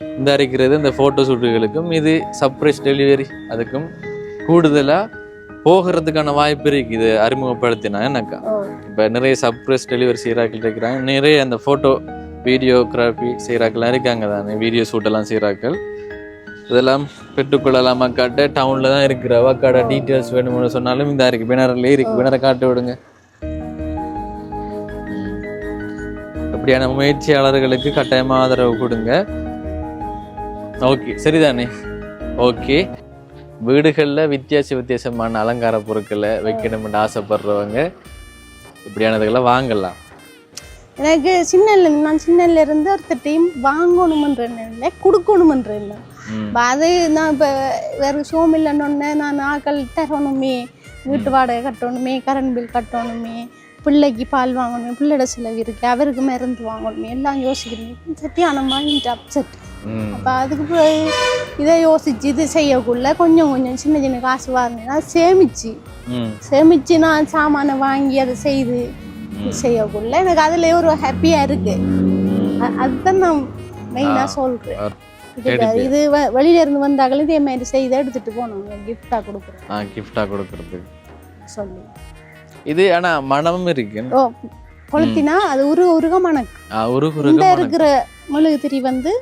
இந்த இருக்கிறது இந்த ஃபோட்டோ ஷூட்டுகளுக்கும் இது சர்ப்ரைஸ் டெலிவரி அதுக்கும் கூடுதலாக போகிறதுக்கான வாய்ப்பு இருக்கு. இது அறிமுகப்படுத்தினா என்னக்கா ஓ. இப்போ நிறைய சர்ப்ரைஸ் டெலிவரி செய்கிறாக்கள் இருக்கிறாங்க. நிறைய அந்த ஃபோட்டோ வீடியோகிராஃபி செய்கிறாக்கெல்லாம் இருக்காங்க தானே. வீடியோ ஷூட்டெல்லாம் செய்கிறாக்கள் இதெல்லாம் பெற்றுக்கொள்ளலாம் அக்காட்ட டவுனில் தான் இருக்கிற அக்காட டீட்டெயில்ஸ் வேணும்னு சொன்னாலும் இந்த இருக்கு பினரில் இருக்கு. பினரை காட்டி விடுங்க. அப்படியான முயற்சியாளர்களுக்கு கட்டாயமாக ஆதரவு கொடுங்க. ஓகே சரிதானே? ஓகே. வீடுகளில் வித்தியாச வித்தியாசமான அலங்கார பொருட்களை வைக்கணும்னு ஆசைப்படுறவங்க இப்படியானதுகளை வாங்கலாம். எனக்கு சின்னல நான் சின்னல இருந்து ஒருத்தட்டையும் வாங்கணுமன்ற இல்லை கொடுக்கணுமன்ற. அப்ப அது நான் இப்போ வேறு ஷோம் இல்லைன்னு நான் ஆக்கள் தரணுமே வீட்டு வாடகை கட்டணுமே கரண்ட் பில் கட்டணுமே பிள்ளைக்கு பால் வாங்கணுமே பிள்ளையோட செலவு இருக்கு அவருக்கு மருந்து வாங்கணுமே எல்லாம் யோசிக்கணும். சரியான மைண்ட் அப்செட் ம் அப்போ அதுக்கு பிறகு இதை யோசிச்சு இது செய்யக்குள்ள கொஞ்சம் கொஞ்சம் சின்ன சின்ன காசு வாங்கினா சேமிச்சு. சேமிச்சு நான் சாமானை வாங்கி அதை செய்து செய்யக்குள்ள எனக்கு அதுல ஒரு ஹாப்பியா இருக்கு. அதுதான் நான் மெயினா சொல்றேன். இது வெளியில இருந்து வந்தாங்களும் இதே மாதிரி செய்து எடுத்துட்டு போனோம் கிஃப்டா கொடுக்குறேன். ஆ கிஃப்டாக கொடுக்கறது. சொல்லி. இது ஆனா மனமும் இருக்கு. ஓ கொளுத்தினா அது ஒரு உருக மணக்கு. குறுக இருக்கிற மெழுகுதிரி வந்து.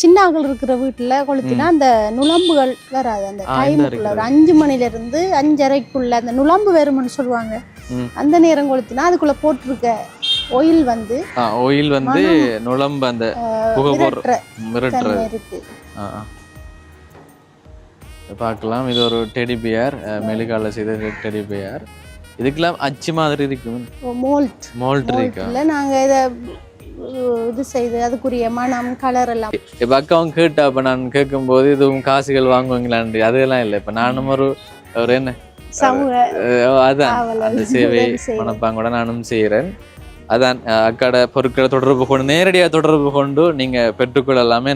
சின்னாக்கள் இருக்கிற வீட்டுல கொளுத்தினா அந்த நுளம்புகள் வராது. அந்த டைமுக்குள்ள ஒரு அஞ்சு மணில இருந்து அஞ்சரைக்குள்ள அந்த நுளம்பு வரும்னு சொல்லுவாங்க. அந்த நேரம் கொளுத்தினா அதுக்குள்ள போட்டிருக்க ஒயில் வந்து ஆ ஆயில் வந்து நுழம்பு அந்த இருக்கு. பார்க்கலாம். இது ஒரு டெடி பியர் மெழுகால செய்த டெடி பியர் இதுக்கெல்லாம் அச்சு மாதிரி இருக்கும். மோல்ட் மோல்ட் இருக்கா? இல்ல நாங்க இத இது செய்து அதுக்குரிய மனம் கலர் எல்லாம். இப்ப அக்காவும் கேட்டா அப்ப நான் கேட்கும்போது இதுவும் காசுகள் வாங்குவீங்களான்னு அதெல்லாம் இல்லை. இப்ப நானும் ஒரு ஒரு என்ன? அதான். அந்த சேவை. மனப்பாங்கோட நானும் செய்கிறேன் அதான் அக்காட பொருட்களை தொடர்பு கொண்டு நேரடியாக தொடர்பு கொண்டு நீங்க பெற்றுக்கொள்ளலாமே.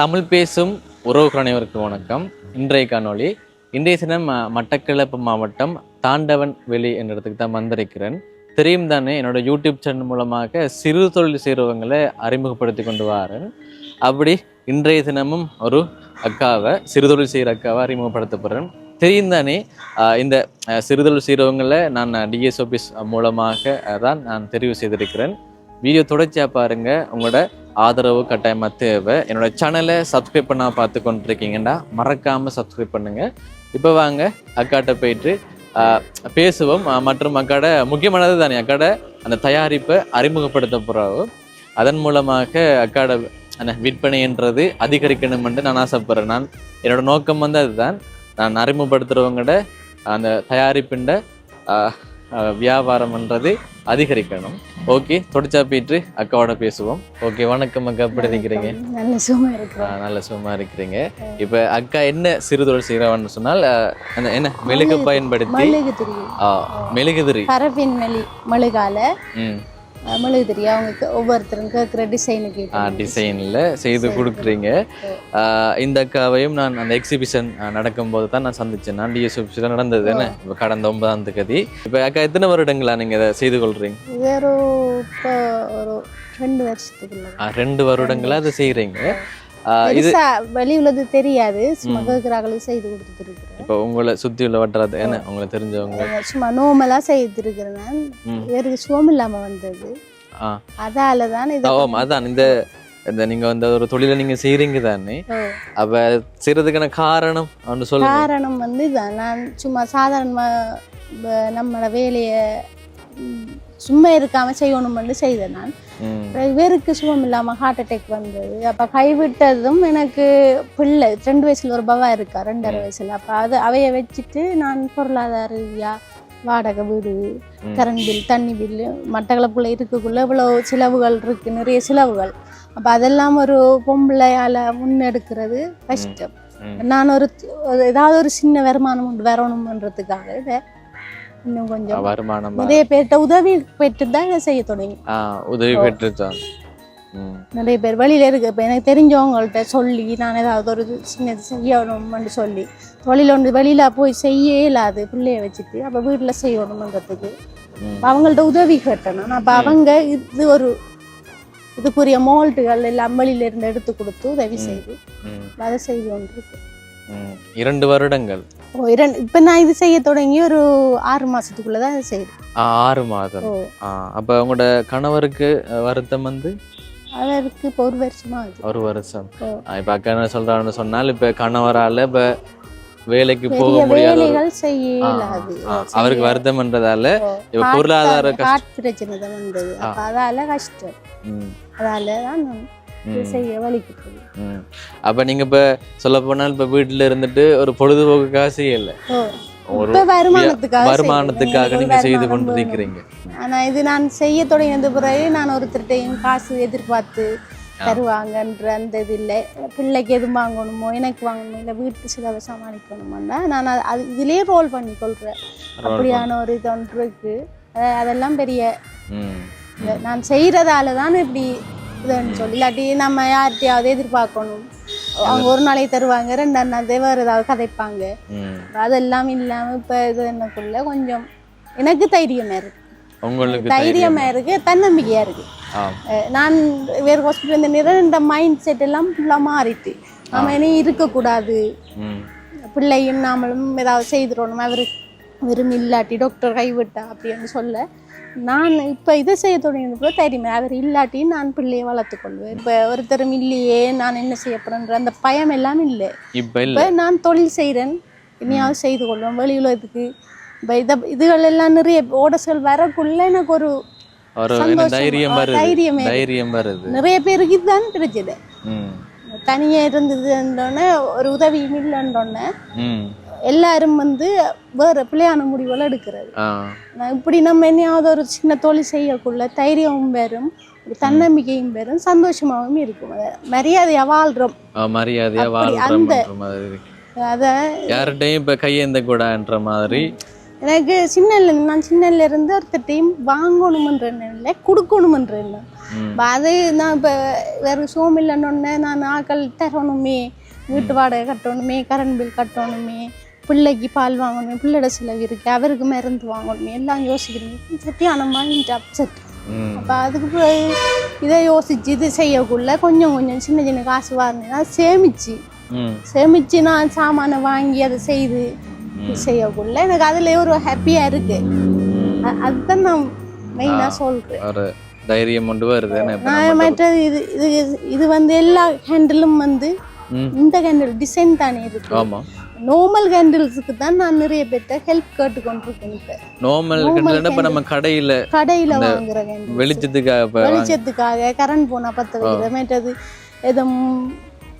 தமிழ் பேசும் உறவுகள் அனைவருக்கும் வணக்கம். இன்றைய காணொளி இன்றைய தினம் மட்டக்களப்பு மாவட்டம் தாண்டவன் வெளி என்ற இடத்துக்கு தான் வந்திருக்கிறேன். தெரியும் தானே என்னோட யூடியூப் சேனல் மூலமாக சிறு தொழில் செய்கிறவங்களை அறிமுகப்படுத்தி கொண்டு வரேன். அப்படி இன்றைய தினமும் ஒரு அக்காவை சிறுதொழில் செய்கிற அக்காவை அறிமுகப்படுத்தப்படுறேன் தெரியும் தானே இந்த சிறுதொழில் செய்கிறவங்களை நான் டிஎஸ் ஆஃபீஸ் மூலமாக தான் நான் தெரிவு செய்திருக்கிறேன். வீடியோ தொடர்ச்சியாக பாருங்கள் உங்களோட ஆதரவு கட்டாயமாக தேவை. என்னோட சேனலை சப்ஸ்கிரைப் பண்ணால் பார்த்து கொண்டிருக்கீங்கன்னா மறக்காமல் சப்ஸ்கிரைப் பண்ணுங்கள் இப்போ வாங்க அக்காட்ட போயிட்டு பேசுவோம். மற்றும் அக்காட முக்கியமானது தானே அக்காட அந்த தயாரிப்பை அறிமுகப்படுத்த போகிறோம் அதன் மூலமாக அக்காட அந்த விற்பனைன்றது அதிகரிக்கணும் என்று நான் ஆசைப்படுறேன். நான் என்னோட நோக்கம் வந்து அதுதான். நான் அறிமுகப்படுத்துகிறவங்கட அந்த தயாரிப்பின் வியாபாரம்ன்றது அதிகரிக்கணும். ஓகே தொடச்சா போயிட்டு அக்காவோட பேசுவோம். ஓகே வணக்கம் அக்கா எப்படி இருக்கிறீங்க? நல்ல சும்மா இருக்கு ஆ, நல்ல சும்மா இருக்கிறீங்க. இப்போ அக்கா என்ன சிறுதொழில் செய்கிறவன்னு சொன்னால் அந்த என்ன மெழுகு பயன்படுத்தி மெழுகு மெழுகுதிரி. பரப்பின் மெலி மெழுகால. மெழுகு தெரியும் அவங்க ஒவ்வொருத்தரும் கேட்குற டிசைனுக்கு டிசைனில் செய்து கொடுக்குறீங்க. இந்த அக்காவையும் நான் அந்த எக்ஸிபிஷன் நடக்கும்போது தான் நான் சந்திச்சேன். நான் டிஎஸ் எக்ஸிபிஷன் நடந்தது என்ன? இப்போ கடந்த ஒன்பதாம் தேதி. இப்போ அக்கா எத்தனை வருடங்களா நீங்கள் இதை செய்து இது ஒரு இப்போ ஒரு ரெண்டு வருஷத்துக்குள்ள ரெண்டு வருடங்களா அதை செய்கிறீங்க இது வெளி உள்ளது தெரியாது. சும்மா கேட்குறாங்களுக்கு செய்து கொடுத்துட்டு இருக்கிறேன் இப்போ உங்களை சுற்றி உள்ள வட்டுறது என்ன? உங்களை தெரிஞ்சவங்க. சும்மா நோமலா செய்து இருக்கிறேன் நான். இவருக்கு சுகம் இல்லாம வந்தது. அதால தான் இது அதான் இந்த இந்த நீங்க வந்து ஒரு தொழிலை நீங்க செய்றீங்க தானே. அப்ப செய்யறதுக்கான காரணம் அப்படின்னு சொல்லுங்க. காரணம் வந்து நான் சும்மா சாதாரணமாக நம்மளோட வேலையை சும்மா இருக்காம செய்யணும்னு செய்தேன் நான் இவருக்கு சுகம் இல்லாமல் ஹார்ட் அட்டாக் வந்தது. அப்போ கைவிட்டதும் எனக்கு பிள்ளை ரெண்டு வயசுல ஒரு பவா இருக்கா ரெண்டரை வயசுல. அப்போ அது அவைய வச்சுட்டு நான் பொருளாதார ரீதியா வாடகை வீடு. கரண்ட் பில் தண்ணி பில்லு மட்டக்களப்புல இருக்கக்குள்ள இவ்வளோ செலவுகள் இருக்கு நிறைய செலவுகள். அப்போ அதெல்லாம் ஒரு பொம்பளையால் முன்னெடுக்கிறது கஷ்டம். நான் ஒரு ஏதாவது ஒரு சின்ன வருமானம் வரணுமன்றதுக்காக இன்னும் கொஞ்சம் வருமானம் நிறைய பேர்கிட்ட உதவி பெற்று தான் செய்ய தொடங்கி. உதவி பெற்றுதான். ம். நிறைய பேர் வெளியில இருக்கு. இப்போ எனக்கு தெரிஞ்சவங்கள்ட்ட சொல்லி நான் ஏதாவது ஒரு சின்னது செய்யணும்னு சொல்லி. தொழில் ஒன்று வெளியில போய் செய்ய இயலாது பிள்ளைய வச்சுட்டு அப்போ வீட்டில் செய்யணுமன்றதுக்கு. அவங்கள்ட்ட உதவி கேட்டேன். அப்போ அவங்க இது ஒரு இதுக்குரிய மோல்டுகள் எல்லாம் வெளியில இருந்து எடுத்து கொடுத்து உதவி செய்து. அதை செய்து கொண்டிருக்கு. இரண்டு வருடங்கள். ஓ இரண்டு இப்போ நான் இது செய்ய தொடங்கி ஒரு ஆறு மாசத்துக்குள்ள தான் செய்யுது ஆறு மாதம். அப்ப உங்களோட கணவருக்கு வருத்தம் வந்து? அவருக்கு இப்போ ஒரு வருஷமா ஒரு வருஷம். இப்ப அக்கா என்ன சொல்றான்னு சொன்னால் இப்ப கணவரால இப்ப வேலைக்கு போக முடியாத அவருக்கு வருத்தம்ன்றதால ஓ, இப்ப பொருளாதார பிரச்சனை தான் வந்தது. அதால கஷ்டம். அதால தான் செய்ய வலிக்குது ம். அப்ப நீங்க இப்ப சொல்ல போனால் இப்ப வீட்டுல இருந்துட்டு ஒரு பொழுதுபோக்குக்காக செய்யல. ஒரு வருமானத்துக்காக. நீங்க செய்து வருமானம் கொண்டு வேணும். இருக்கிறீங்க ஆனா இது நான் செய்ய தொடங்கினது பிறகு நான் ஒருத்தர்கிட்டையும் காசு எதிர்பார்த்து தருவாங்கன்ற அந்த இது இல்லை. பிள்ளைக்கு எது வாங்கணுமோ எனக்கு வாங்கணுமோ இல்லை வீட்டு செலவை சமாளிக்கணுமோன்னா நான் அது- இதுலயே ரோல் பண்ணி கொள்றேன் அப்படியான ஒரு இது ஒன்று இருக்கு. அஹ் அதெல்லாம் பெரிய நான் செய்யறதால தான் இப்படி இதுன்னு சொல்லி. இல்லாட்டி நம்ம யார்கிட்டயாவது எதிர்பார்க்கணும். அவங்க ஒரு நாளைக்கு தருவாங்க ரெண்டாம் நாள் வேறு ஏதாவது கதைப்பாங்க. அதெல்லாம் இல்லாம இப்ப இது என்னக்குள்ள கொஞ்சம் எனக்கு தைரியமா இருக்கு. உங்களுக்கு தைரியமா இருக்கு தன்னம்பிக்கையா இருக்கு. நான் வேறு ஹாஸ்பிட்டல் இந்த மைண்ட் செட் எல்லாம் ஃபுல்லாக மாறிட்டு. நம்ம இனி இருக்கக்கூடாது. பிள்ளையும் நாமளும் ஏதாவது செய்திடணும் அவர் வெறும் இல்லாட்டி டாக்டர் கைவிட்டா அப்படின்னு சொல்ல. நான் இப்போ இதை செய்ய தொடங்கினதுக்குள்ள தைரியமே அவர் இல்லாட்டி நான் பிள்ளையை வளர்த்துக்கொள்வேன். இப்போ ஒருத்தரும் இல்லையே நான் என்ன செய்ய போறேன்ற அந்த பயம் எல்லாம் இல்லை. இப்ப நான் தொழில் செய்கிறேன் இனியாவது செய்து கொள்வேன். வெளி உலகத்துக்கு இப்போ இதை இதுகள் எல்லாம் நிறைய ஓடர்கள் வரக்குள்ள எனக்கு ஒரு. தைரியம் தைரியமே. தைரியம் வருது. நிறைய பேருக்கு இதுதான் பிரச்சனை. ம், தனியா இருந்ததுன்றோன்னே ஒரு உதவியும் இல்லைன்றோன்னே எல்லாரும் வந்து வேற பிள்ளையான முடிவுகள் எடுக்கிறது. இப்படி நம்ம என்னையாவது ஒரு சின்ன தொழில் செய்யக்குள்ள தைரியமும் பெறும் தன்னம்பிக்கையும் பெறும் சந்தோஷமாகவும் இருக்கும். மரியாதையா வாழ்றோம். மரியாதையா மாதிரி அதை யார்கிட்டயும் இப்ப கையேந்த கூடாதுன்ற மாதிரி. எனக்கு சின்னல நான் சின்னல இருந்து ஒருத்தட்டையும் வாங்கணுமன்ற எண்ணம் இல்லை கொடுக்கணுமன்ற எண்ணம். அது நான் இப்போ வேறு சோமில்லன்னொன்னே நான் ஆக்கள் தரணுமே வீட்டு வாடகை கட்டணுமே கரண்ட் பில் கட்டணுமே பிள்ளைக்கு பால் வாங்கணுமே பிள்ளையோட செலவு இருக்கு அவருக்கு மருந்து வாங்கணுமே எல்லாம் யோசிக்கிறேன் சத்தியான மைண்ட் அப்செட் அப்போ அதுக்கு பிறகு இதை யோசிச்சு இது செய்யக்குள்ள கொஞ்சம் கொஞ்சம் சின்ன சின்ன காசு வாங்கினா சேமிச்சு. சேமிச்சு நான் சாமானை வாங்கி அதை செய்து செய்யக்குள்ள எனக்கு அதுல ஒரு ஹாப்பியா இருக்கு. அதுதான் நான் மெயினாக சொல்றேன். தைரியம் கொண்டு வருது நான் மற்றது இது இது இது வந்து எல்லா ஹேண்டிலும் வந்து இந்த கேண்டில் டிசைன் தானே இருக்கு. ஆமா. நார்மல் கேண்டில்ஸுக்கு தான் நான் நிறைய பேர்ட்ட ஹெல்ப் கேட்டு கொண்டிருக்கேன் இப்ப நார்மல் கிட்டத்தட்ட இப்ப நம்ம கடையில கடையில வாங்குற கேண்டில் வெளிச்சத்துக்காக வெளிச்சத்துக்காக கரண்ட் போனா பத்த வைக்கிற மற்றது எதுவும்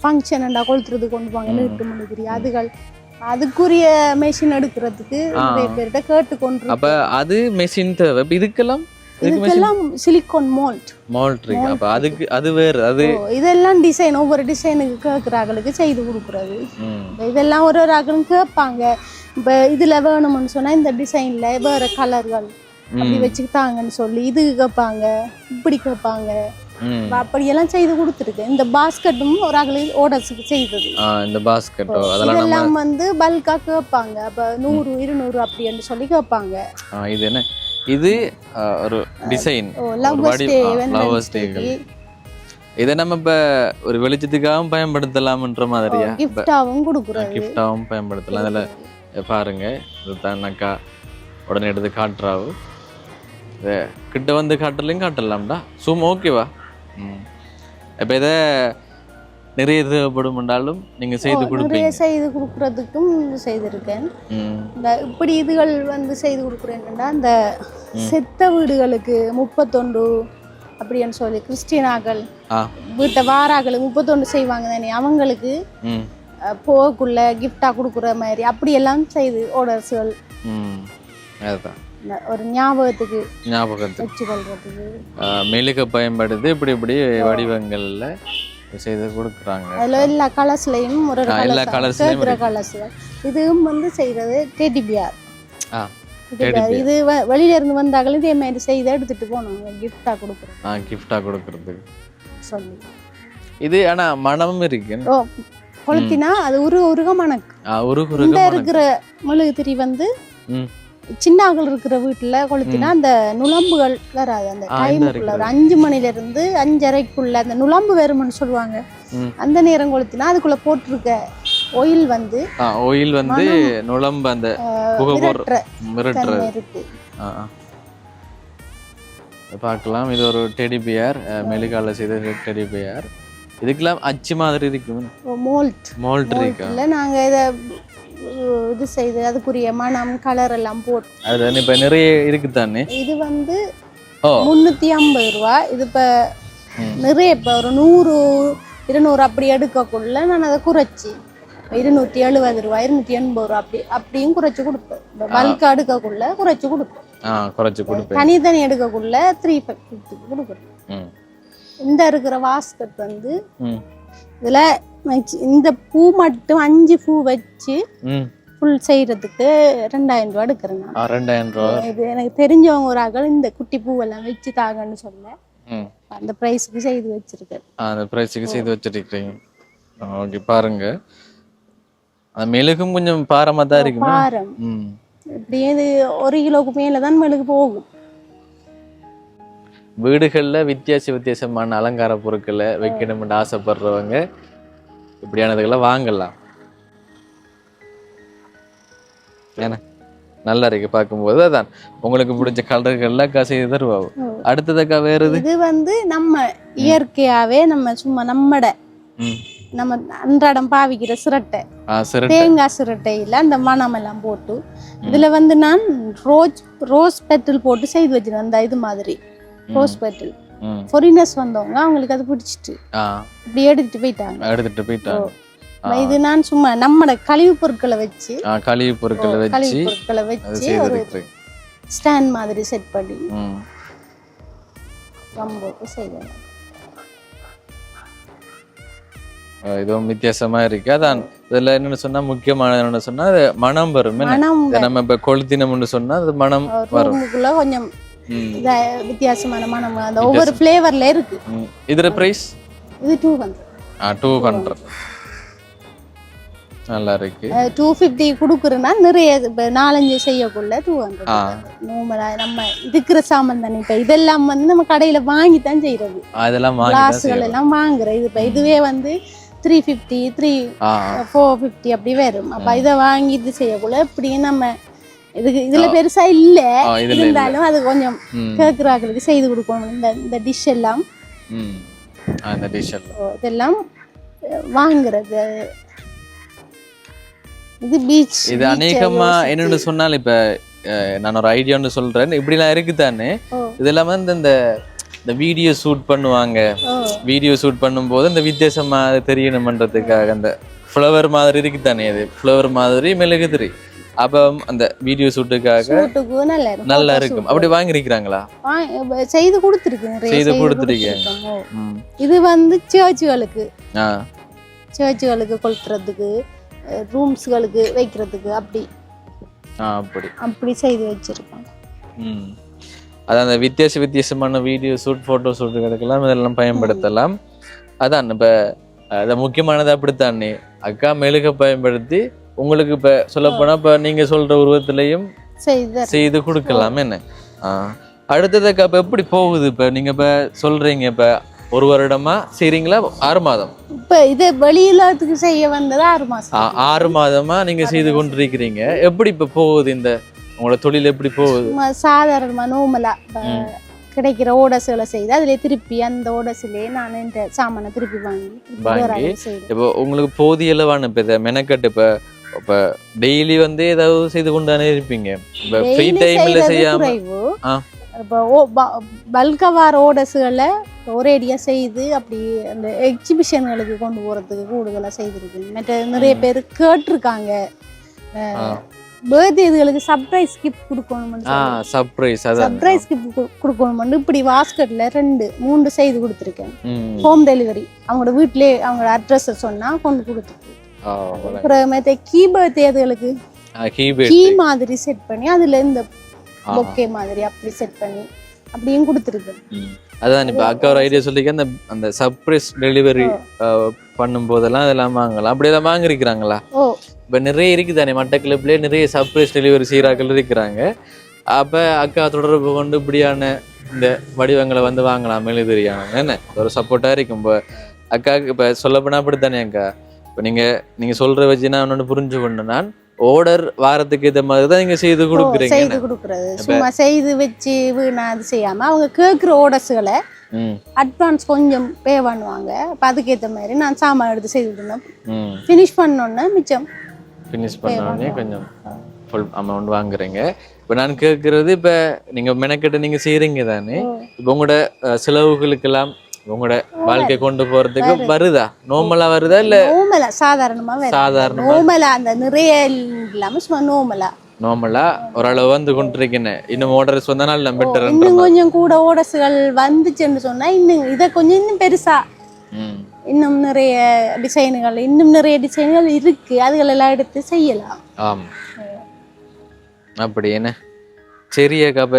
ஃபங்க்ஷன்டா கொளுத்துறது கொண்டு போவாங்க நீட்டு முடிக்கிறி அதுகள் அதுக்குரிய மெஷின் எடுக்கிறதுக்கு நிறைய பேர்கிட்ட கேட்டு கொண்டு அப்ப அது மெஷின் தேவை. இதுக்கெல்லாம் இதுக்கெல்லாம் சிலிக்கான் மோல்ட் மால்ட் இருக்கு. அப்ப அதுக்கு அது வேறு. அது இதெல்லாம் டிசைன் ஒவ்வொரு டிசைனுக்கு கேட்குறாங்களுக்கு செய்து கொடுக்குறது. இதெல்லாம் ஒரு ஒரு ஆக்களும் கேட்பாங்க. இப்போ இதில் வேணும்னு சொன்னால் இந்த டிசைனில் வேறு கலர்கள் அப்படி வச்சுக்கிட்டாங்கன்னு சொல்லி இது கேட்பாங்க. இப்படி கேட்பாங்க. அப்படியெல்லாம் செய்து கொடுத்துருக்கேன் இந்த பாஸ்கெட்டும் ஒரு ஆக்களுக்கு ஓடர்ஸுக்கு செய்தது. இந்த பாஸ்கெட்டோ இதெல்லாம் வந்து பல்காக கேட்பாங்க. அப்போ நூறு இருநூறு அப்படின்னு சொல்லி கேட்பாங்க. இது என்ன? இது ஒரு டிசைன் லவ்வர்ஸ் டே லவ்வர்ஸ் டேகள் இதை நம்ம இப்ப ஒரு வெளிச்சத்துக்காகவும் பயன்படுத்தலாம்ன்ற மாதிரியா? கிஃப்டாகவும் பயன்படுத்தலாம். அதில் பாருங்க இதுதான் அக்கா. உடனே எடுத்து காட்டுறாவு. கிட்ட வந்து காட்டலையும் காட்டலாம்டா. சும்மா ஓகேவா ம். இப்போ இதை நிறைய தேவைப்படும் என்றாலும் நீங்கள் செய்து கொடுப்பீங்க. செய்து கொடுக்குறதுக்கும் செய்திருக்கேன். இந்த இப்படி இதுகள் வந்து செய்து கொடுக்குறேன்னா இந்த செத்த வீடுகளுக்கு முப்பத்தொண்டு அப்படின்னு சொல்லி கிறிஸ்டினாக்கள் வீட்டை வாராக்களுக்கு முப்பத்தொண்டு செய்வாங்க தானே? அவங்களுக்கு போகக்குள்ள கிஃப்டாக கொடுக்குற மாதிரி அப்படியெல்லாம் செய்து அதுதான். ஒரு ஞாபகத்துக்கு ஞாபகத்துக்கு. வச்சுக்கொள்றதுக்கு. மெழுக பயன்படுத்தி இப்படி இப்படி வடிவங்கள்ல செய்து கொடுக்குறாங்க. அதில் எல்லா கலர்ஸ்லையும் ஒரு எல்லா கேட்குற கலர்ஸ்கள் இதுவும் வந்து செய்கிறது டெடி பியார் ஆ இது வெளியில இருந்து வந்தாங்களும் இதே மாதிரி செய்து எடுத்துட்டு போனாங்க கிஃப்டாக கொடுக்குறோம் ஆ கிஃப்டாக கொடுக்கறதுக்கு. சொல்லி. இது ஆனா மனமும் இருக்கு. ஓ கொளுத்தினா அது உரு உருக மணக்கு ஒரு இந்த இருக்கிற மெழுகு திரி வந்து ம். சின்ன இருக்கிற வீட்டுல கொளுத்தினா அந்த நுளம்புகள் வராது. அந்த டைமுக்குள்ள ஒரு. அஞ்சு மணில இருந்து அஞ்சரைக்குள்ள அந்த நுளம்பு வரும்னு சொல்லுவாங்க. அந்த நேரம் கொளுத்தினா அதுக்குள்ள போட்டிருக்க ஒயில் வந்து ஆயில் வந்து நுழம்பு அந்த இருக்கு. பார்க்கலாம். இது ஒரு டெடி பியர் மெழுகால செய்த டெடி பியர் இதுக்கெல்லாம் அச்சு மாதிரி இருக்கும். மோல்ட் மோல்ட் இருக்கா? மோல்ட்ல நாங்க இத இது செய்து அதுக்குரிய மனம் கலர் எல்லாம் போட்டு. அது இப்ப நிறைய இருக்கு தானே? இது வந்து முந்நூற்றி ஐம்பது ரூபா. இது இப்போ. நிறைய இப்போ ஒரு நூறு இருநூறு அப்படி எடுக்கக்குள்ள நான் அதை குறைச்சி. இருநூற்றி எழுபது ரூபா இருநூற்றி எண்பது ரூபா அப்படி அப்படியும் குறைச்சி கொடுப்பேன். பல்காக எடுக்கக்குள்ள குறைச்சி கொடுப்பேன். குறைச்சு கொடுப்பேன். தனித்தனி எடுக்கக்குள்ள த்ரீ ஃபிஃப்டிக்கு கொடுக்குறேன். இந்த இருக்கிற வாஸ்கட் வந்து இதில் இந்த பூ மட்டும் அஞ்சு பூ வச்சு ஃபுல் செய்கிறதுக்கு ரெண்டாயிரம் ரூபா எடுக்கிறேன் நான். ரெண்டாயிரம் ரூபா. இது எனக்கு தெரிஞ்சவங்க ஒரு ஆக்கள் இந்த குட்டி பூவெல்லாம் வச்சு தாங்கன்னு சொல்ல அந்த ப்ரைஸுக்கு செய்து வச்சிருக்கேன். அந்த ப்ரைஸுக்கு செய்து வச்சிருக்கீங்க ஓகே பாருங்க. அந்த மெழுகும் கொஞ்சம் பாரமா தான் இருக்குமா? பாரம். இப்படியே இது ஒரு கிலோவுக்கு மேலே தான் மெழுகு போகும். வீடுகளில் வித்தியாச வித்தியாசமான அலங்கார பொருட்களை வைக்கணும்னு ஆசைப்படுறவங்க இப்படியானதுகளை வாங்கலாம். ஏன்னா நல்லா இருக்கு பார்க்கும்போது அதான். உங்களுக்கு பிடிச்ச கலர்கள்லாம் காசு செய்து தருவாங்க. அடுத்ததுக்கா வேற இது வந்து நம்ம இயற்கையாவே நம்ம சும்மா நம்மட. நம்ம அன்றாடம் பாவிக்கிற சிரட்டை. தேங்காய் சிரட்டையில் அந்த மணம் எல்லாம் போட்டு இதுல வந்து நான் ரோஸ் ரோஸ் பெட்டல் போட்டு செய்து வச்சிருக்கேன் அந்த இது மாதிரி. Rose petal. ஃபாரினர்ஸ் வந்தவங்க அவங்களுக்கு அது பிடிச்சிட்டு. இப்படி எடுத்துட்டு போயிட்டாங்க. எடுத்துட்டு போயிட்டாங்க. இது நான் சும்மா நம்மட கழிவு பொருட்களை வச்சு கழிவு பொருட்களை வச்சு பொருட்களை வச்சு ஒரு ஸ்டாண்ட் மாதிரி செட் பண்ணி ம். ரம் போட்டு செய்வேன் இதுவும் வித்தியாசமா இருக்கு. அதான் இதுல என்னன்னு சொன்னா முக்கியமானது என்னன்னு சொன்னா மனம் வரும். நம்ம இப்ப கொளுத்தினம்னு சொன்னா அது மனம் வரும். கொஞ்சம் வித்தியாசமான மனம் அந்த ஒவ்வொரு ஃப்ளேவர்ல இருக்கு. இதுல பிரைஸ் இது டூ ஹண்ட்ரட் டூ ஹண்ட்ரட் நல்லா இருக்கு. டூ ஃபிஃப்டி கொடுக்குறேன்னா நிறைய நாலஞ்சு செய்யக்குள்ள டூ ஹண்ட்ரட் ஆ. நார்மலாக நம்ம இருக்கிற சாமான் தானே இப்போ இதெல்லாம் வந்து நம்ம கடையில் வாங்கி தான் செய்யறது அதெல்லாம் கிளாஸுகள். எல்லாம் வாங்குறோம் இது இப்போ இதுவே வந்து three fifty three four fifty அப்படி வரும். அப்போ இதை வாங்கி இது செய்யக்குள்ள இப்படியும் நம்ம இதுக்கு இதுல பெருசா இல்ல. இருந்தாலும் அது கொஞ்சம் ம். கேட்குறாங்களுக்கு செய்து கொடுக்கணும். இந்த இந்த டிஷ் எல்லாம். இந்த டிஷ் எல்லாம். இதெல்லாம் வாங்குறது. இது பீச் இது அநேகமா என்னன்னு சொன்னால் இப்ப நான் ஒரு ஐடியான்னு சொல்றேன். இப்படிலாம் இருக்குதானே ஓ. இதெல்லாம் வந்து இந்த இந்த வீடியோ ஷூட் பண்ணுவாங்க. வீடியோ ஷூட் பண்ணும்போது இந்த வித்தியாசமா அது தெரியணுமன்றதுக்காக அந்த ஃப்ளவர் மாதிரி இருக்குதானே அது ஃப்ளவர் மாதிரி மெழுகுதிரி அப்போ அந்த வீடியோ ஷூட்டுக்காக ஷூட்டுக்கு நல்லா இருக்கும். அப்படி வாங்கிருக்கிறாங்களா செய்து கொடுத்துருக்கு நிறைய செய்து கொடுத்திருக்கீங்க. ம். இது வந்து சர்ச்சுகளுக்கு சர்ச்சுகளுக்கு கொளுத்துறதுக்கு ரூம்ஸ்களுக்கு வைக்கிறதுக்கு அப்படி. அப்படி. அப்படி செய்து வச்சிருக்கோம் அதான் அந்த வித்தியாச வித்தியாசமான வீடியோ ஷூட் ஃபோட்டோ ஷூட்டுகளுக்கெல்லாம் இதெல்லாம் பயன்படுத்தலாம். அதான் இப்போ அது முக்கியமானது அப்படித்தானே. அக்கா மெழுக பயன்படுத்தி உங்களுக்கு இப்போ சொல்லப்போனால் இப்போ நீங்கள் சொல்கிற உருவத்திலையும் செய்து கொடுக்கலாம். என்ன? அடுத்ததுக்கு அப்போ எப்படி போகுது இப்போ? நீங்கள் இப்போ சொல்கிறீங்க இப்போ ஒரு வருடமா செய்கிறீங்களா ஆறு மாதம். இப்ப இது வெளியிலத்துக்கு செய்ய வந்தது ஆறு மாசம். ஆறு மாதமா நீங்கள் செய்து கொண்டிருக்கிறீங்க. எப்படி இப்போ போகுது இந்த உங்களோட தொழில் எப்படி போகுது? சும்மா சாதாரணமா நோமலா கிடைக்கிற ஓடஸ்களை செய்து அதுல திருப்பி அந்த ஓடஸ்லயே நான் இந்த சாமானை திருப்பி வாங்கி. இப்போ உங்களுக்கு போதிய அளவான இப்போ இதை மெனக்கட்டு இப்போ இப்போ டெய்லி வந்து ஏதாவது செய்து கொண்டு தானே இருப்பீங்க இப்போ ஃப்ரீ டைம்ல செய்யாம. இப்போ பல்கா வார ஓடஸ்களை ஒரேடியா செய்து அப்படி அந்த எக்ஸிபிஷன்களுக்கு கொண்டு போறதுக்கு கூடுதலா செய்திருக்கு மற்ற நிறைய பேர் கேட்டிருக்காங்க. பர்த்டே இதுகளுக்கு சர்ப்ரைஸ் கிஃப்ட் கொடுக்கணும்னு சர்ப்ரைஸ் சர்ப்ரைஸ் கிஃப்ட் கொடுக்கணும்னு இப்படி வாஸ்கட்ல ரெண்டு மூன்று செய்து கொடுத்துருக்கேன். ஹோம் டெலிவரி அவங்களோட வீட்டிலே அவங்களோட அட்ரஸ் சொன்னா கொண்டு கொடுத்துருக்கு. அப்புறம் மற்ற கீ பர்த்டே அதுகளுக்கு ஆ கீபேட் கீ மாதிரி செட் பண்ணி அதுல இந்த பொக்கே மாதிரி அப்படி செட் பண்ணி அப்படியும் கொடுத்துருக்கு அதான் இப்ப அக்கா ஒரு ஐடியா சொல்லிக்க அந்த அந்த சர்ப்ரைஸ் டெலிவரி பண்ணும் போதெல்லாம் அதெல்லாம் வாங்கலாம். அப்படியெல்லாம் வாங்கிருக்கிறாங்களா? ஓ. இப்ப நிறைய இருக்குதானே மட்டக்கிழப்புலேயே நிறைய சர்ப்ரைஸ் டெலிவரி செய்கிறார்கள் இருக்கிறாங்க. அப்ப அக்கா தொடர்பு கொண்டு இப்படியான இந்த வடிவங்களை வந்து வாங்கலாம் மெழுதிரியான என்ன? ஒரு சப்போர்ட்டா இருக்கும். இப்போ அக்காவுக்கு இப்ப சொல்லப்போனா அப்படித்தானே அக்கா? இப்ப நீங்க நீங்க சொல்ற வச்சு நான் ஒன்று புரிஞ்சு கொண்டு நான் ஆர்டர் வாரத்துக்கு ஏற்ற மாதிரி தான் நீங்க செய்து கொடுக்குறீங்க செய்து? கொடுக்கறது. சும்மா செய்து வச்சு வீணா அது செய்யாம அவங்க கேட்குற ஓடர்ஸுகளை ம். அட்வான்ஸ் கொஞ்சம் பே பண்ணுவாங்க. அப்ப அதுக்கேற்ற மாதிரி நான் சாமான் எடுத்து செய்து ம். ஃபினிஷ் பண்ணோன்னே மிச்சம் ஃபினிஷ் பண்ண உடனே கொஞ்சம் ஃபுல் அமௌண்ட் வாங்குறீங்க. இப்போ நான் கேட்கறது இப்போ நீங்க மெனக்கெட்டு நீங்க செய்றீங்க தானே? இப்போ உங்களோட செலவுகளுக்கெல்லாம் உங்களோட வாழ்க்கை கொண்டு போறதுக்கு வருதா? நார்மலா வருதா இல்ல நோமலா சாதாரணமா வேற சாதாரணமா? நோமலா அந்த நிறைய இல்லாம சும்மா நோமலா நார்மலா ஓரளவு வந்து கொண்டிருக்கேன். இன்னும் ஆர்டர்ஸ் வந்தா நல்ல பெட்டர் இன்னும் கொஞ்சம் கூட ஓடர்ஸுகள் வந்துச்சுன்னு சொன்னா இன்னும் இதை கொஞ்சம் இன்னும் பெருசா. இன்னும் நிறைய டிசைனுகள் இன்னும் நிறைய டிசைன்கள் இருக்கு. அதுகள் எல்லாம் எடுத்து செய்யலாம். ஆம். அப்படி என்ன? சரி அப்ப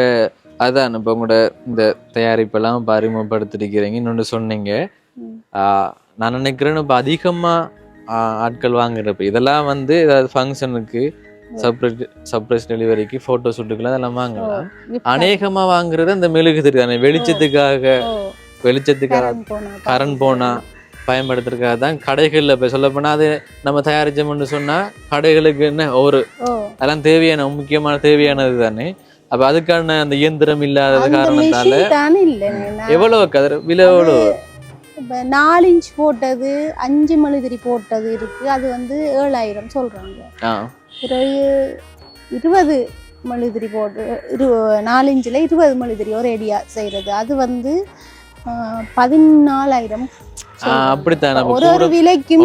அதான் இப்போ உங்களோட இந்த தயாரிப்பெல்லாம் இப்போ அறிமுகப்படுத்திருக்கிறீங்க இன்னொன்று சொன்னீங்க நான் நினைக்கிறேன் இப்போ அதிகமாக ஆட்கள் வாங்குறப்ப இதெல்லாம் வந்து ஏதாவது ஃபங்க்ஷனுக்கு சர்ப்ரைஸ் சர்ப்ரைஸ் டெலிவரிக்கு ஃபோட்டோ ஷூட்டுக்கெல்லாம் அதெல்லாம் வாங்கலாம். அநேகமா வாங்குறது அந்த மெழுகுதிரி தானே. வெளிச்சத்துக்காக வெளிச்சத்துக்காக கரண்ட் போனா பயன்படுத்துறதுக்காக. தான் கடைகளில் இப்போ சொல்ல போனா அது நம்ம தயாரிச்சோம்னு சொன்னா கடைகளுக்கு என்ன ஒரு அதெல்லாம் தேவையான முக்கியமான தேவையானது தானே. அப்ப அதுக்கான அந்த இயந்திரம் இல்லாதது அந்த காரணத்தால எவ்வளவு கதிர விலை எவ்வளவு? நாலு இன்ச் போட்டது அஞ்சு மழுதிரி போட்டது இருக்கு. அது வந்து ஏழாயிரம் சொல்றாங்க. பிறகு இருபது மழுதிரி போட்டு இரு நாலு இன்ச்சில் இருபது மழுதிரி ஒரு அடியா செய்கிறது அது வந்து பதினாலாயிரம். ஒரு விலைக்கும்.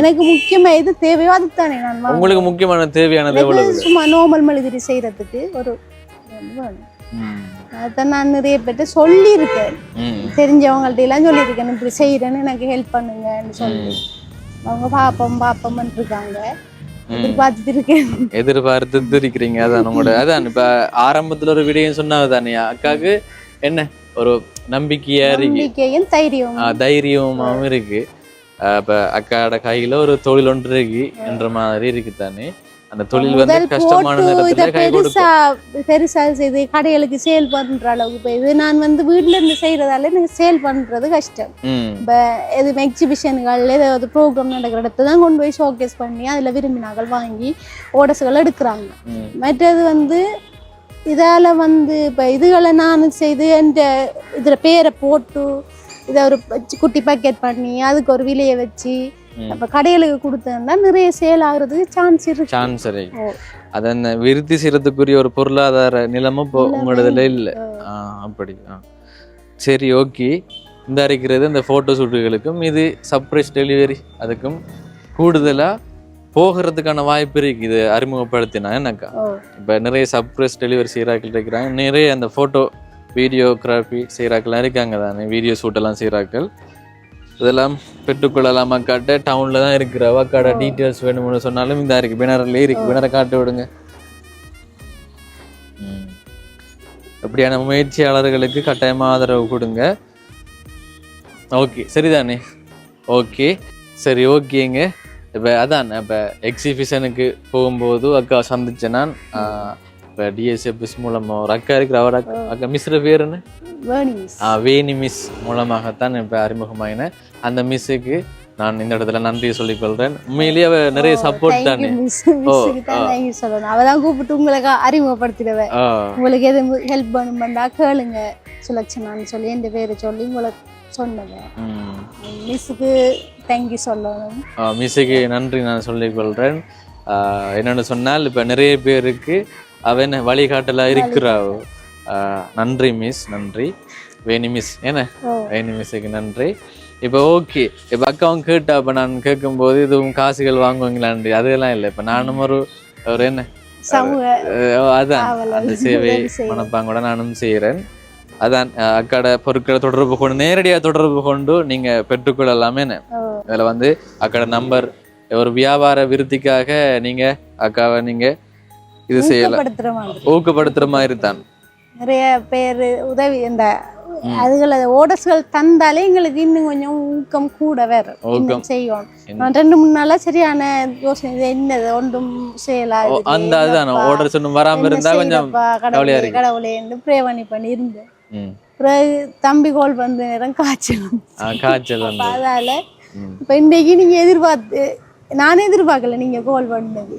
எனக்கு முக்கியமா எது தேவையோ அதுதானே நான். உங்களுக்கு முக்கியமான தேவையானது எவ்வளவு சும்மா நார்மல் மழுதிரி செய்யறதுக்கு ஒரு அதான் நான் நிறைய பேர்ட்ட சொல்லியிருக்கேன். தெரிஞ்சவங்கள்ட்ட எல்லாம் சொல்லியிருக்கேன். இப்படி செய்யறேன்னு எனக்கு ஹெல்ப் பண்ணுங்கன்னு சொல்லி. அவங்க பாப்போம் பாப்போம்னு இருக்காங்க. எதிர்பார்த்து இருக்கிறீங்க அதான் உங்களோட அதான் இப்ப ஆரம்பத்துல ஒரு விடயம் சொன்னாங்க தானே. அக்காவுக்கு என்ன? ஒரு நம்பிக்கையும் தைரியம் ஆ, தைரியமாவும் இருக்கு. இப்ப அக்காவோட கையில ஒரு தொழில் ஒன்று இருக்கு என்ற மாதிரி இருக்கு தானே அந்த தொழில் வந்து கஷ்டமான நேரத்துல கை கொடுக்கும். பெருசா பெருசா செய்து கடைகளுக்கு சேல் பண்ற அளவுக்கு இப்போ இது நான் வந்து வீட்ல இருந்து செய்யறதால எனக்கு சேல் பண்றது கஷ்டம். ம். எது எக்ஸிபிஷன்கள் ஏதாவது ப்ரோக்ராம் நடக்கிற இடத்த தான் கொண்டு போய் ஷோகேஸ் பண்ணி அதுல விரும்பினார்கள் வாங்கி ஓடர்ஸ்கள் எடுக்கிறாங்க. மற்றது வந்து இதால வந்து இப்போ இதுகளை நான் செய்து இந்த இதில் பேரை போட்டு இதை ஒரு சி- குட்டி பாக்கெட் பண்ணி அதுக்கு ஒரு விலையை வச்சு. அப்போ கடைகளுக்கு கொடுத்தா நிறைய சேல் ஆகுறதுக்கு சான்ஸ் இருக்கு. சான்ஸ் இருக்கு. அது விருத்தி செய்யறதுக்குரிய ஒரு பொருளாதார நிலைமை இப்போ உங்களதுல இல்ல. அப்படி. சரி ஓகே. இந்த அரைக்கிறது இந்த ஃபோட்டோ ஷூட்டுகளுக்கும் இது சர்ப்ரைஸ் டெலிவரி அதுக்கும் கூடுதலா போகிறதுக்கான வாய்ப்பு இருக்கு இது அறிமுகப்படுத்தினா என்னக்கா? இப்போ நிறைய சர்ப்ரைஸ் டெலிவரி செய்கிறாக்கள் இருக்கிறாங்க. நிறைய அந்த ஃபோட்டோ வீடியோகிராஃபி செய்கிறாக்கெல்லாம் இருக்காங்க தானே? வீடியோ ஷூட்டெல்லாம் செய்கிறாக்கள் இதெல்லாம் பெற்றுக்கொள்ளலாம் அக்காட்ட டவுனில் தான் இருக்கிற அக்காட டீட்டெயில்ஸ் வேணும்னு சொன்னாலும் இந்த இருக்கு. பினரில் இருக்கு. பினரை காட்டு விடுங்க. அப்படியான முயற்சியாளர்களுக்கு கட்டாயமாக ஆதரவு கொடுங்க. ஓகே. சரிதானே? ஓகே. சரி ஓகேங்க. இப்போ அதான் இப்போ எக்ஸிபிஷனுக்கு போகும்போது அக்கா சந்திச்சேன் நான் இப்போ டிஎஸ்எஃப்எஸ் மூலமாக ஒரு அக்கா இருக்கிற அவர் அக்கா அக்கா மிஸ்ர பேர் என்ன? வேர்னிங்ஸ் ஆ, வேணி மிஸ் மூலமாகத்தான் இப்போ அறிமுகமாயின. அந்த மிஸ்ஸுக்கு நான் இந்த இடத்துல நன்றி சொல்லிக் கொள்றேன். உண்மையிலேயே அவ நிறைய சப்போர்ட் தானே. சொல்லணும். அவ தான் கூப்பிட்டு உங்களுக்கு அறிமுகப்படுத்திடுவேன் உங்களுக்கு எது ஹெல்ப் பண்ணுமெண்டா கேளுங்க. சுலட்சணான்னு சொல்லி என் பேரை சொல்லி உங்களுக்கு சொன்னது ம். மிஸ்ஸுக்கு தேங்க்யூ சொல்லணும். மிஸ்ஸுக்கு நன்றி நான் சொல்லிக் கொள்றேன் ஆ, என்னன்னு சொன்னால் இப்போ நிறைய பேருக்கு அவன் வழிகாட்டலா இருக்கிறாவ. ஆ, நன்றி மிஸ் நன்றி. வேணி மிஸ் என்ன? வேணி மிஸ்ஸுக்கு நன்றி. இப்போ ஓகே. இப்போ அக்காவும் கேட்டா இப்போ நான் கேட்கும்போது இதுவும் காசுகள் வாங்குவீங்களான்னு அதெல்லாம் இல்லை. இப்போ நானும் ஒரு ஒரு என்ன? அதான். அந்த சேவை. மனப்பாங்கோட நானும் செய்கிறேன் அதான் அக்காட பொருட்களை தொடர்பு கொண்டு நேரடியாக தொடர்பு கொண்டு நீங்க பெற்றுக்கொள்ளலாமே அதில் வந்து அக்காட நம்பர் ஒரு வியாபார விருத்திக்காக நீங்க அக்காவை நீங்க இது செய்யலாம். ஊக்கப்படுத்துற மாதிரி தான். நிறைய பேர் உதவி இந்த அதுகளை ஓடர்ஸ்கள் தந்தாலே எங்களுக்கு இன்னும் கொஞ்சம் ஊக்கம் கூட வேற. என்ன? நான் ரெண்டு மூணு நாளா சரியான யோசனை. என்னது? ஒன்றும் செய்யலா? ஓ, இதுக்கு அந்த அதுதான். ஆர்டர் சொன்ன வராம இருந்தா கொஞ்சம் கடவுளே. கடவுளேன்னு ப்ரே பண்ணி பண்ணி இருந்தேன். பிறகு தம்பி கோல் பண்ண நேரம் காய்ச்சல் காய்ச்சல் அதால. இப்ப இன்னைக்கு நீங்க எதிர்பார்த்து நானே எதிர்பார்க்கல நீங்க கால் பண்ணது.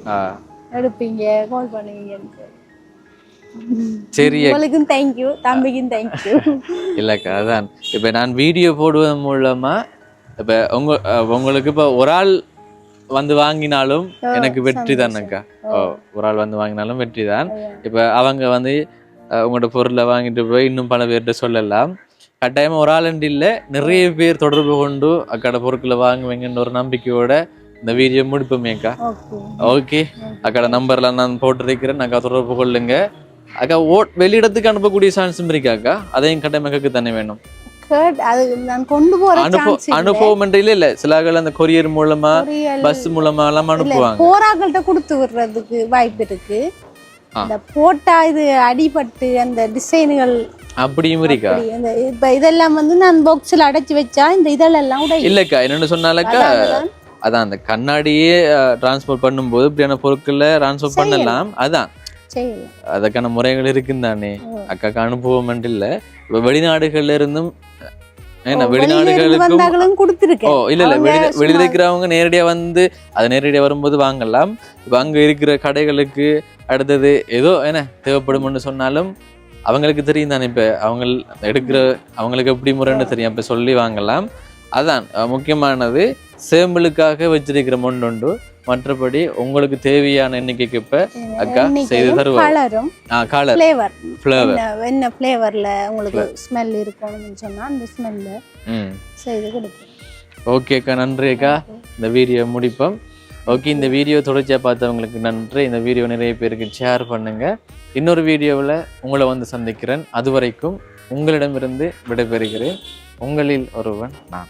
எடுப்பீங்க கால் பண்ணுவீங்கன்ட்டு. சரி உங்களுக்கும் தேங்க்யூ தம்பிக்கும் தேங்க்யூ இல்லக்கா அதான். இப்ப நான் வீடியோ போடுவதன் மூலமா இப்ப உங்க உங்களுக்கு இப்ப ஒரு ஆள் வந்து வாங்கினாலும் எனக்கு வெற்றி தானேக்கா? ஓ ஒரு ஆள் வந்து வாங்கினாலும் வெற்றி தான். இப்ப அவங்க வந்து உங்களோட பொருளை வாங்கிட்டு போய் இன்னும் பல பேர்கிட்ட சொல்லலாம். கட்டாயமா ஒரு ஆளுண்டு இல்ல. நிறைய பேர் தொடர்பு கொண்டு அக்கட பொருட்களை வாங்குவீங்கன்னு ஒரு நம்பிக்கையோட இந்த வீடியோ முடிப்போமேக்கா ஓகே. அக்கட நம்பர்ல நான் போட்டிருக்கிறேன். அக்கா தொடர்பு கொள்ளுங்க. அக்கா ஓட் வெளியிடத்துக்கு அனுப்பக்கூடிய சான்ஸும் இருக்காக்கா அதையும் கட்டமைக்கு தானே வேணும். அனுபவம் இல்ல. இல்ல. சில அந்த கொரியர் மூலமா பஸ் மூலமா எல்லாம் அனுப்புவாங்க. போராக்கள்கிட்ட கொடுத்து விடுறதுக்கு வாய்ப்பு இருக்கு. இந்த போட்டா இது அடிபட்டு அந்த டிசைன்கள் அப்படியும் இருக்கா இப்ப இதெல்லாம் வந்து நான் பாக்ஸ்ல அடைச்சு வச்சா இந்த இதழெல்லாம் உடையும் இல்லக்கா என்னன்னு சொன்னாலக்கா அதான் அந்த கண்ணாடியே டிரான்ஸ்போர்ட் பண்ணும்போது இப்படியான பொருட்களை டிரான்ஸ்போர்ட் பண்ணலாம்? அதான். அதுக்கான முறைகள் இருக்குன்னு தானே. அக்காக்கு அனுபவம் இல்ல. வெளிநாடுகள்ல இருந்தும் இருந்து வெளிநாடுகளுக்கும் ஓ இல்ல இல்ல வெளியில இருக்கிறவங்க நேரடியா வந்து அது நேரடியா வரும்போது வாங்கலாம். இப்ப அங்க இருக்கிற கடைகளுக்கு அடுத்தது ஏதோ என்ன தேவைப்படும்னு சொன்னாலும் அவங்களுக்கு தெரியும் தானே. இப்ப அவங்க எடுக்கிற அவங்களுக்கு எப்படி முறைன்னு தெரியும். இப்ப சொல்லி வாங்கலாம். அதான் முக்கியமானது சேம்பிளுக்காக வச்சிருக்கிற மொண்டுண்டு மற்றபடி உங்களுக்கு தேவையான எண்ணிக்கைக்கு இப்ப அக்கா செய்து தருவா. கலரும் காலர் ஃப்ளேவர் என்ன ஃப்ளேவர்ல உங்களுக்கு ஸ்மெல் இருக்கணும்னு சொன்னா அந்த ஸ்மெல்ல செய்து கொடுப்பேன் ஓகே அக்கா நன்றி அக்கா. இந்த வீடியோ முடிப்போம். ஓகே இந்த வீடியோ தொடர்ச்சியாக பார்த்தவங்களுக்கு நன்றி. இந்த வீடியோ நிறைய பேருக்கு ஷேர் பண்ணுங்க. இன்னொரு வீடியோவில் உங்களை வந்து சந்திக்கிறேன். அது வரைக்கும் உங்களிடமிருந்து விடைபெறுகிறேன். உங்களில் ஒருவன் நான்.